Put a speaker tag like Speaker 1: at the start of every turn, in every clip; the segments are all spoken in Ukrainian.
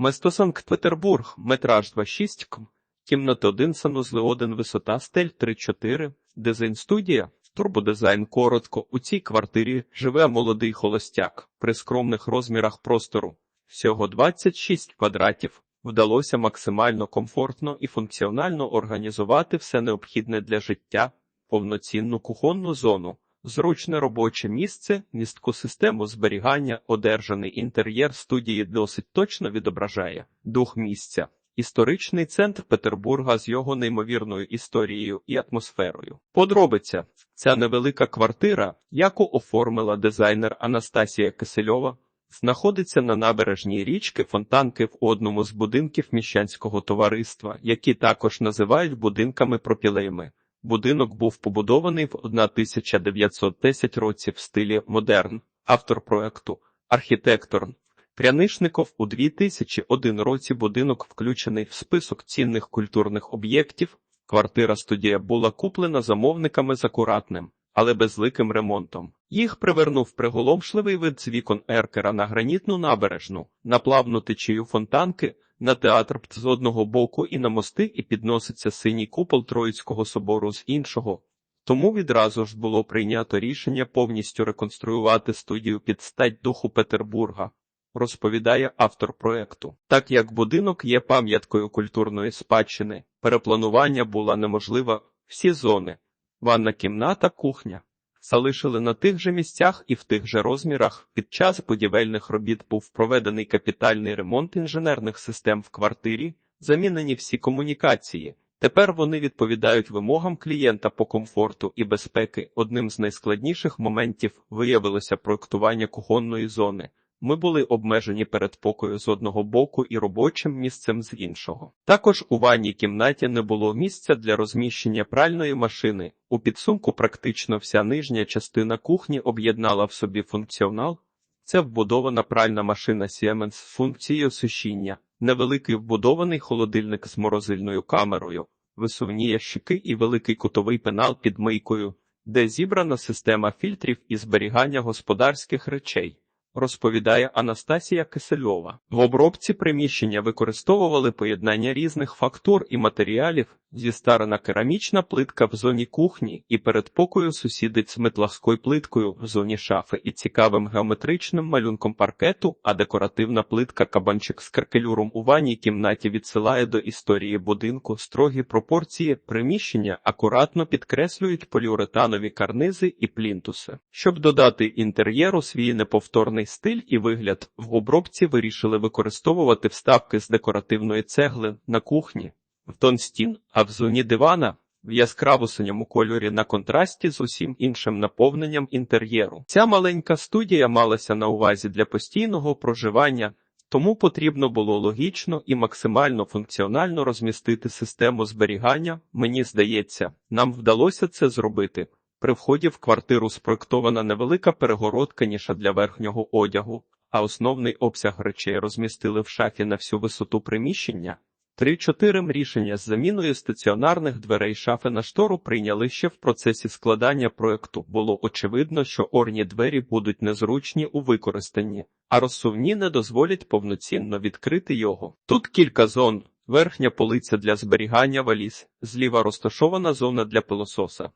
Speaker 1: Место Санкт-Петербург, метраж 26 км, кімната 1, санузли 1, висота стель 3-4, дизайн студія, турбодизайн коротко. У цій квартирі живе молодий холостяк при скромних розмірах простору. Всього 26 квадратів. Вдалося максимально комфортно і функціонально організувати все необхідне для життя, повноцінну кухонну зону, зручне робоче місце, містку систему зберігання, одержаний інтер'єр студії досить точно відображає дух місця. Історичний центр Петербурга з його неймовірною історією і атмосферою. Подробиця ця невелика квартира, яку оформила дизайнер Анастасія Кисельова, знаходиться на набережній річки Фонтанки в одному з будинків міщанського товариства, які також називають будинками пропілейми. Будинок був побудований в 1910 році в стилі модерн. Автор проекту архітектор Прянишников у 2001 році будинок включений в список цінних культурних об'єктів. Квартира студія була куплена замовниками з акуратним, але безликим ремонтом. Їх привернув приголомшливий вид з вікон еркера на гранітну набережну, на плавну течію фонтанки, на театр з одного боку і на мости, і підноситься синій купол Троїцького собору з іншого. Тому відразу ж було прийнято рішення повністю реконструювати студію під стать духу Петербурга. Розповідає автор проекту. Так як будинок є пам'яткою культурної спадщини, перепланування була неможлива всі зони, ванна кімната, кухня. Залишили на тих же місцях і в тих же розмірах. Під час будівельних робіт був проведений капітальний ремонт інженерних систем в квартирі, замінені всі комунікації. Тепер вони відповідають вимогам клієнта по комфорту і безпеки. Одним з найскладніших моментів виявилося проектування кухонної зони. Ми були обмежені передпокою з одного боку і робочим місцем з іншого. Також у ванній кімнаті не було місця для розміщення пральної машини. У підсумку практично вся нижня частина кухні об'єднала в собі функціонал. Це вбудована пральна машина Siemens з функцією сушіння, невеликий вбудований холодильник з морозильною камерою, висувні ящики і великий кутовий пенал під мийкою, де зібрана система фільтрів і зберігання господарських речей розповідає Анастасія Кисельова. В обробці приміщення використовували поєднання різних фактур і матеріалів, зістарена керамічна плитка в зоні кухні і передпокою сусідить з метлахською плиткою в зоні шафи і цікавим геометричним малюнком паркету, а декоративна плитка кабанчик з каркелюром у ванній кімнаті відсилає до історії будинку строгі пропорції приміщення акуратно підкреслюють поліуретанові карнизи і плінтуси. Щоб додати інтер'єру свій неповторний стиль і вигляд, в обробці вирішили використовувати вставки з декоративної цегли на кухні в тон стін, а в зоні дивана в яскраво синьому кольорі на контрасті з усім іншим наповненням інтер'єру. Ця маленька студія малася на увазі для постійного проживання, тому потрібно було логічно і максимально функціонально розмістити систему зберігання. Мені здається, нам вдалося це зробити. При вході в квартиру спроектована невелика перегородка ніша для верхнього одягу, а основний обсяг речей розмістили в шафі на всю висоту приміщення. Три-чотири рішення з заміною стаціонарних дверей шафи на штору прийняли ще в процесі складання проекту. Було очевидно, що орні двері будуть незручні у використанні, а розсувні не дозволять повноцінно відкрити його. Тут кілька зон. Верхня полиця для зберігання валіз, зліва розташована зона для пилососа,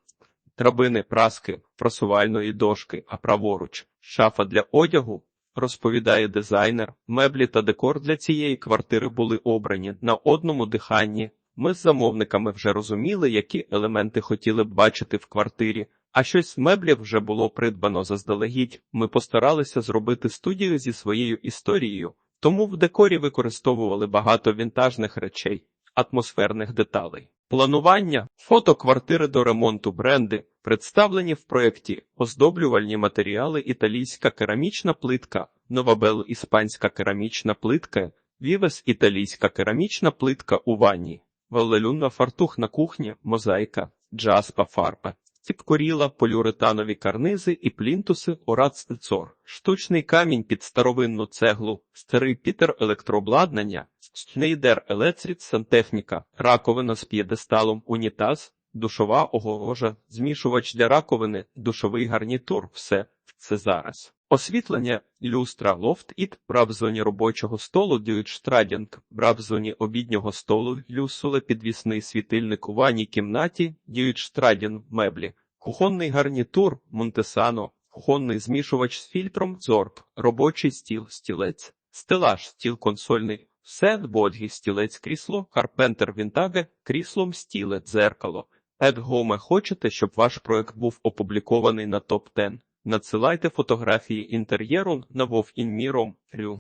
Speaker 1: драбини праски, просувальної дошки, а праворуч шафа для одягу, розповідає дизайнер. Меблі та декор для цієї квартири були обрані на одному диханні. Ми з замовниками вже розуміли, які елементи хотіли б бачити в квартирі, а щось з меблів вже було придбано заздалегідь. Ми постаралися зробити студію зі своєю історією, тому в декорі використовували багато вінтажних речей, атмосферних деталей. Планування, фото квартири до ремонту бренди, представлені в проєкті оздоблювальні матеріали італійська керамічна плитка, Новабел іспанська керамічна плитка, Вівес італійська керамічна плитка у ванні, Валелюнна фартух на кухні, мозаїка, джаспа фарба. Ціпкоріла, поліуретанові карнизи і плінтуси Ораццор, штучний камінь під старовинну цеглу, старий пітер електрообладнання, Шнейдер Елецріт сантехніка, раковина з п'єдесталом, унітаз, душова огорожа, змішувач для раковини, душовий гарнітур. Все це зараз. Освітлення, люстра, лофт іт, бра в зоні робочого столу, дюйчтрадінг, бра в зоні обіднього столу, люсуле, підвісний світильник у ванній кімнаті, дюйчтрадінг, меблі, кухонний гарнітур, Монтесано, кухонний змішувач з фільтром, зорб, робочий стіл, стілець, стелаж, стіл консольний, сет, бодгі, стілець, крісло, карпентер вінтаге, кріслом стіле, дзеркало. Едгоме, хочете, щоб ваш проект був опублікований на топ 10 Надсилайте фотографії інтер'єру на вовінміром.рю.